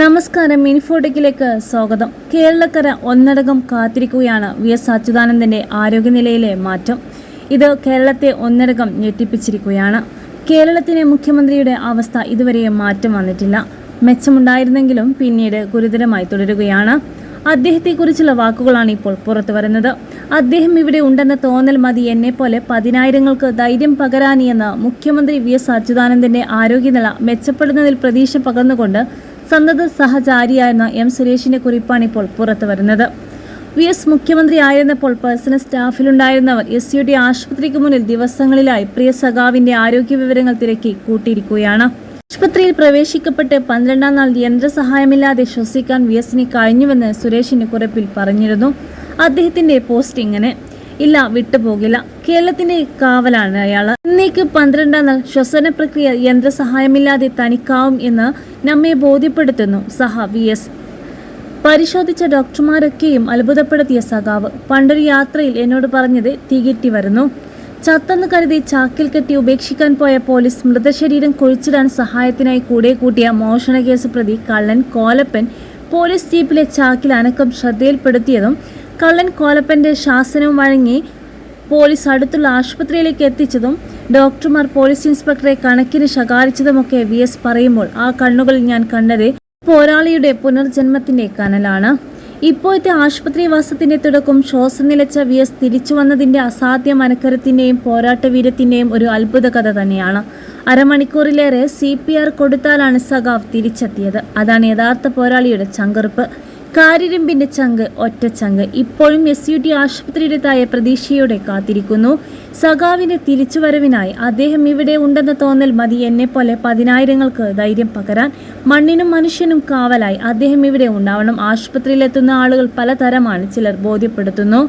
നമസ്കാരം മിനിഫോട്ടിക്കിലേക്ക് സ്വാഗതം. കേരളക്കര ഒന്നടങ്കം കാത്തിരിക്കുകയാണ് വി എസ് അച്യുതാനന്ദന്റെ ആരോഗ്യനിലയിലെ മാറ്റം. ഇത് കേരളത്തെ ഒന്നടങ്കം ഞെട്ടിപ്പിച്ചിരിക്കുകയാണ്. കേരളത്തിലെ മുഖ്യമന്ത്രിയുടെ അവസ്ഥ ഇതുവരെ മാറ്റം വന്നിട്ടില്ല. മെച്ചമുണ്ടായിരുന്നെങ്കിലും പിന്നീട് ഗുരുതരമായി തുടരുകയാണ്. അദ്ദേഹത്തെക്കുറിച്ചുള്ള വാക്കുകളാണ് ഇപ്പോൾ പുറത്തു വരുന്നത്. അദ്ദേഹം ഇവിടെ ഉണ്ടെന്ന തോന്നൽ മതി എന്നെപ്പോലെ പതിനായിരങ്ങൾക്ക് ധൈര്യം പകരാനിയെന്ന് മുഖ്യമന്ത്രി വി എസ് അച്യുതാനന്ദന്റെ ആരോഗ്യനില മെച്ചപ്പെടുന്നതിൽ പ്രതീക്ഷ പകർന്നുകൊണ്ട് സന്നദ്ധ സഹചാരിയായിരുന്ന എം സുരേഷിന്റെ കുറിപ്പാണ് ഇപ്പോൾ പുറത്തു വരുന്നത്. വി എസ് മുഖ്യമന്ത്രി ആയിരുന്നപ്പോൾ പേഴ്സണൽ സ്റ്റാഫിലുണ്ടായിരുന്നവർ എസ് യു ടി ആശുപത്രിക്ക് മുന്നിൽ ദിവസങ്ങളിലായി പ്രിയ സഖാവിന്റെ ആരോഗ്യ വിവരങ്ങൾ തിരക്കി കൂട്ടിയിരിക്കുകയാണ്. ആശുപത്രിയിൽ പ്രവേശിക്കപ്പെട്ട് പന്ത്രണ്ടാം നാൾ യന്ത്രസഹായമില്ലാതെ ശ്വസിക്കാൻ വി എസിന് കഴിഞ്ഞുവെന്ന് സുരേഷിന്റെ കുറിപ്പിൽ പറഞ്ഞിരുന്നു. അദ്ദേഹത്തിന്റെ പോസ്റ്റ് ഇങ്ങനെ. ഇല്ല വിട്ടുപോകില്ല. കേരളത്തിന്റെ കാവലാണ് അയാൾ ഇന്നേക്ക് പന്ത്രണ്ടാം നാൾ ശ്വസന പ്രക്രിയ യന്ത്രസഹായമില്ലാതെ തനിക്കാവും എന്ന് നമ്മെ ബോധ്യപ്പെടുത്തുന്നു സഹ വി എസ്. പരിശോധിച്ച ഡോക്ടർമാരൊക്കെയും അത്ഭുതപ്പെടുത്തിയ സഖാവ്. പണ്ടൊരു യാത്രയിൽ എന്നോട് പറഞ്ഞത് തികിട്ടി വരുന്നു. ചത്തെന്ന് കരുതി ചാക്കിൽ കെട്ടി ഉപേക്ഷിക്കാൻ പോയ പോലീസ് മൃതശരീരം കുഴിച്ചിടാൻ സഹായത്തിനായി കൂടെ കൂട്ടിയ മോഷണ കേസ് പ്രതി കള്ളൻ കോലപ്പൻ പോലീസ് ജീപ്പിലെ ചാക്കിൽ അനക്കം ശ്രദ്ധയിൽപ്പെടുത്തിയതും കള്ളൻ കോലപ്പന്റെ ശാസനവും വഴങ്ങി പോലീസ് അടുത്തുള്ള ആശുപത്രിയിലേക്ക് എത്തിച്ചതും ഡോക്ടർമാർ പോലീസ് ഇൻസ്പെക്ടറെ കണക്കിന് ശകാരിച്ചതുമൊക്കെ വി എസ് പറയുമ്പോൾ ആ കണ്ണുകൾ ഞാൻ കണ്ടത് പോരാളിയുടെ പുനർജന്മത്തിന്റെ കനലാണ്. ഇപ്പോഴത്തെ ആശുപത്രി വാസത്തിന്റെ തുടക്കം ശ്വാസം നിലച്ച വി എസ് തിരിച്ചു വന്നതിന്റെ അസാധ്യ മനക്കരത്തിന്റെയും പോരാട്ട വീരത്തിന്റെയും ഒരു അത്ഭുത കഥ തന്നെയാണ്. അരമണിക്കൂറിലേറെ സി പി ആർ കൊടുത്താലാണ് സഖാവ് തിരിച്ചെത്തിയത്. അതാണ് യഥാർത്ഥ പോരാളിയുടെ ചങ്കറുപ്പ് കാരിരുമ്പിന്റെ ചങ്ക് ഒറ്റ ചങ്ക്. ഇപ്പോഴും എസ് യു ടി ആശുപത്രിയുടേതായ പ്രതീക്ഷയോടെ കാത്തിരിക്കുന്നു. സഖാവിന്റെ തിരിച്ചുവരവിനായി അദ്ദേഹം ഇവിടെ ഉണ്ടെന്ന തോന്നൽ മതി എന്നെ പോലെ പതിനായിരങ്ങൾക്ക് ധൈര്യം പകരാൻ മണ്ണിനും മനുഷ്യനും കാവലായി അദ്ദേഹം ഇവിടെ ഉണ്ടാവണം. ആശുപത്രിയിലെത്തുന്ന ആളുകൾ പലതരമാണ് ചിലർ ബോധ്യപ്പെടുത്തുന്നു.